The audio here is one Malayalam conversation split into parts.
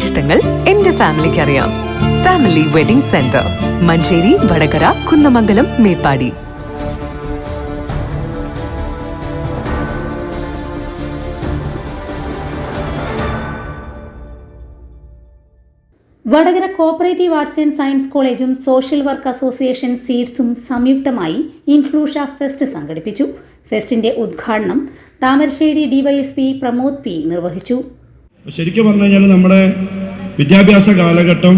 ഇഷ്ടങ്ങൾ എന്റെ ഫാമിലിക്ക് അറിയാം family wedding centre Manjeri Vadakara Kunnamangalam Meppadi. Vadakara cooperative arts and science കോളേജും സോഷ്യൽ വർക്ക് അസോസിയേഷൻ സീഡ്സും സംയുക്തമായി ഇൻക്ലൂഷ ഫെസ്റ്റ് സംഘടിപ്പിച്ചു. ഫെസ്റ്റിന്റെ ഉദ്ഘാടനം താമരശ്ശേരി ഡിവൈഎസ്പി പ്രമോദ് പി നിർവഹിച്ചു. ശരിക്കും പറഞ്ഞു കഴിഞ്ഞാൽ നമ്മുടെ വിദ്യാഭ്യാസ കാലഘട്ടം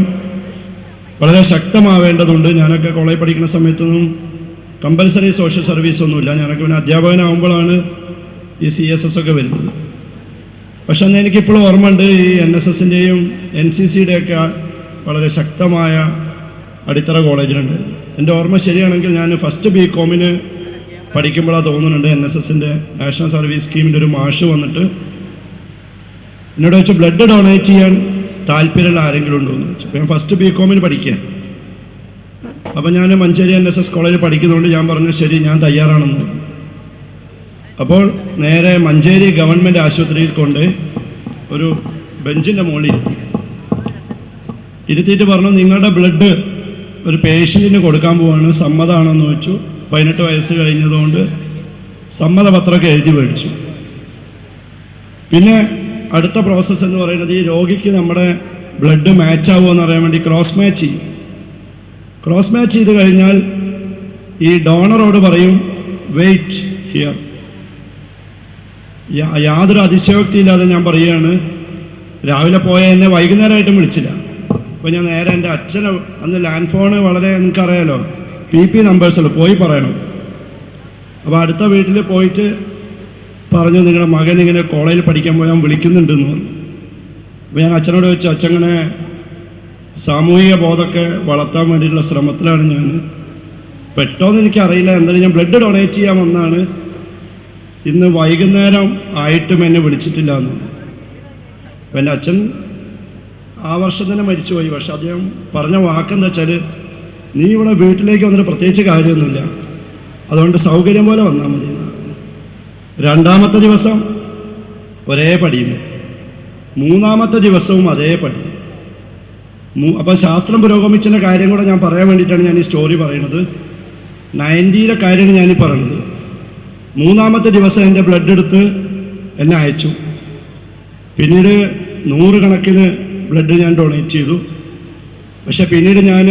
വളരെ ശക്തമാവേണ്ടതുണ്ട്. ഞാനൊക്കെ കോളേജ് പഠിക്കുന്ന സമയത്തൊന്നും കമ്പൽസറി സോഷ്യൽ സർവീസ് ഒന്നുമില്ല. ഞാനൊക്കെ പിന്നെ അധ്യാപകനാകുമ്പോഴാണ് ഈ സി എസ് എസ് ഒക്കെ വരുന്നത്. പക്ഷെ അന്ന് എനിക്കിപ്പോഴും ഓർമ്മയുണ്ട് ഈ എൻ എസ് എസിന്റെയും എൻ സി സിയുടെയൊക്കെ വളരെ ശക്തമായ അടിത്തറ കോളേജിലുണ്ട്. എന്റെ ഓർമ്മ ശരിയാണെങ്കിൽ ഞാൻ ഫസ്റ്റ് ബി കോമിന് പഠിക്കുമ്പോഴാണ് തോന്നുന്നുണ്ട് എൻ എസ് എസിന്റെ നാഷണൽ സർവീസ് സ്കീമിന്റെ ഒരു മാഷ് വന്നിട്ട് എന്നോട് ചോദിച്ചു ബ്ലഡ് ഡൊണേറ്റ് ചെയ്യാൻ താല്പര്യമുള്ള ആരെങ്കിലും ഉണ്ടോ? എന്ന് ചോദിച്ചു. ഞാൻ ഫസ്റ്റ് ബി കോമിന് പഠിക്കുക അപ്പോൾ ഞാൻ മഞ്ചേരി എൻ എസ് എസ് കോളേജിൽ പഠിക്കുന്നതുകൊണ്ട് ഞാൻ പറഞ്ഞു ശരി ഞാൻ തയ്യാറാണെന്ന് അപ്പോൾ നേരെ മഞ്ചേരി ഗവൺമെന്റ് ആശുപത്രിയിൽ കൊണ്ട് ഒരു ബെഞ്ചിന്റെ മുകളിൽ ഇരുത്തി. ഇരുത്തിയിട്ട് പറഞ്ഞു നിങ്ങളുടെ ബ്ലഡ് ഒരു പേഷ്യന്റിന് കൊടുക്കാൻ പോവാണ്. സമ്മതമാണെന്ന് ചോദിച്ചു. പതിനെട്ട് വയസ്സ് കഴിഞ്ഞതുകൊണ്ട് സമ്മതപത്രമൊക്കെ എഴുതി മേടിച്ചു. പിന്നെ അടുത്ത പ്രോസസ്സ് എന്ന് പറയുന്നത് ഈ രോഗിക്ക് നമ്മുടെ ബ്ലഡ് മാച്ച് ആവുമോ എന്ന് അറിയാൻ വേണ്ടി ക്രോസ് മാച്ച് ചെയ്യും. ക്രോസ് മാച്ച് ചെയ്ത് കഴിഞ്ഞാൽ ഈ ഡോണറോട് പറയും വെയിറ്റ് ഹിയർ യാതൊരു അതിശയോക്തിയില്ലാതെ ഞാൻ പറയുകയാണ് രാവിലെ പോയ എന്നെ വൈകുന്നേരമായിട്ടും വിളിച്ചില്ല. അപ്പോൾ ഞാൻ നേരെ എന്റെ അച്ഛനെ അന്ന് ലാൻഡ് ഫോണ് വളരെ എനിക്കറിയാലോ പി പി നമ്പേഴ്സുള്ളൂ പോയി പറയണം. അപ്പോൾ അടുത്ത വീട്ടിൽ പോയിട്ട് പറഞ്ഞു നിങ്ങളുടെ മകൻ ഇങ്ങനെ കോളേജിൽ പഠിക്കാൻ പോയാൽ വിളിക്കുന്നുണ്ടെന്ന് പറഞ്ഞു. അപ്പോൾ ഞാൻ അച്ഛനോട് വെച്ച് അച്ഛങ്ങനെ സാമൂഹിക ബോധമൊക്കെ വളർത്താൻ വേണ്ടിയിട്ടുള്ള ശ്രമത്തിലാണ് ഞാൻ. പെട്ടോന്ന് എനിക്കറിയില്ല എന്തായാലും ഞാൻ ബ്ലഡ് ഡൊണേറ്റ് ചെയ്യാൻ വന്നാണ്. ഇന്ന് വൈകുന്നേരം ആയിട്ടും എന്നെ വിളിച്ചിട്ടില്ല എന്ന് അപ്പം എന്റെ അച്ഛൻ ആ വർഷം തന്നെ മരിച്ചുപോയി. പക്ഷെ അദ്ദേഹം പറഞ്ഞ വാക്കെന്താ വെച്ചാൽ നീ ഇവിടെ വീട്ടിലേക്ക് വന്നിട്ട് പ്രത്യേകിച്ച് കാര്യമൊന്നുമില്ല. അതുകൊണ്ട് സൗകര്യം പോലെ വന്നാൽ മതി. രണ്ടാമത്തെ ദിവസം ഒരേ പടിയും മൂന്നാമത്തെ ദിവസവും അതേ പടി. അപ്പം ശാസ്ത്രം പുരോഗമിച്ചതിന്റെ കാര്യം കൂടെ ഞാൻ പറയാൻ വേണ്ടിയിട്ടാണ് ഞാൻ ഈ സ്റ്റോറി പറയുന്നത്. നയന്റിയിലെ കാര്യമാണ് ഞാനീ പറയണത്. മൂന്നാമത്തെ ദിവസം എന്റെ ബ്ലഡ് എടുത്ത് എന്നെ അയച്ചു. പിന്നീട് നൂറുകണക്കിന് ബ്ലഡ് ഞാൻ ഡൊണേറ്റ് ചെയ്തു. പക്ഷെ പിന്നീട് ഞാൻ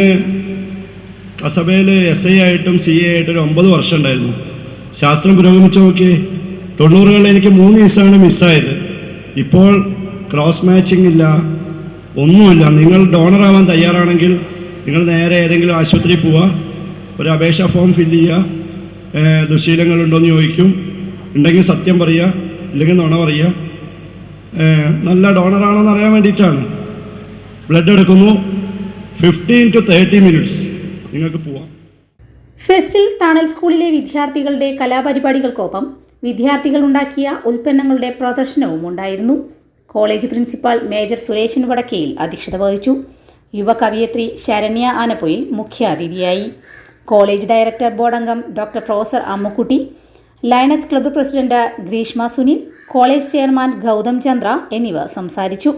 കസബയിൽ എസ് ഐ ആയിട്ടും സി എ ആയിട്ടും ഒരു ഒമ്പത് വർഷം ഉണ്ടായിരുന്നു. ശാസ്ത്രം പുരോഗമിച്ചു നോക്കി തൊണ്ണൂറുകളിൽ എനിക്ക് മൂന്ന് ദിവസമാണ് മിസ്സായത് ഇപ്പോൾ ക്രോസ് മാച്ചിങ് ഇല്ല ഒന്നുമില്ല. നിങ്ങൾ ഡോണർ ആവാൻ തയ്യാറാണെങ്കിൽ നിങ്ങൾ നേരെ ഏതെങ്കിലും ആശുപത്രിയിൽ പോവുക ഒരു അപേക്ഷാ ഫോം ഫില്ല് ചെയ്യുക ദുശീലങ്ങളുണ്ടോയെന്ന് ചോദിക്കും. ഉണ്ടെങ്കിൽ സത്യം പറയുക ഇല്ലെങ്കിൽ നുണ പറയുക നല്ല നല്ല ഡോണറാണോ എന്ന് അറിയാൻ വേണ്ടിയിട്ടാണ്. ബ്ലഡ് എടുക്കുന്നു. ഫിഫ്റ്റീൻ ടു തേർട്ടി മിനിറ്റ്സ് നിങ്ങൾക്ക് പോവാം. ഫെസ്റ്റിൽ തണൽ സ്കൂളിലെ വിദ്യാർത്ഥികളുടെ കലാപരിപാടികൾക്കൊപ്പം വിദ്യാർത്ഥികൾ ഉണ്ടാക്കിയ ഉൽപ്പന്നങ്ങളുടെ പ്രദർശനവും ഉണ്ടായിരുന്നു. College principal major Sureshan Vadakkayil അധ്യക്ഷത വഹിച്ചു. യുവ കവിയത്രി ശരണ്യ ആനപ്പൊയിൽ മുഖ്യാതിഥിയായി. കോളേജ് ഡയറക്ടർ ബോർഡ് അംഗം doctor professor Ammukutty. Lioness club president Greeshma Sunil college chairman Gautham Chandra എന്നിവർ സംസാരിച്ചു.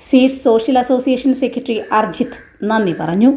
Seeds social association secretary Arjith നന്ദി പറഞ്ഞു.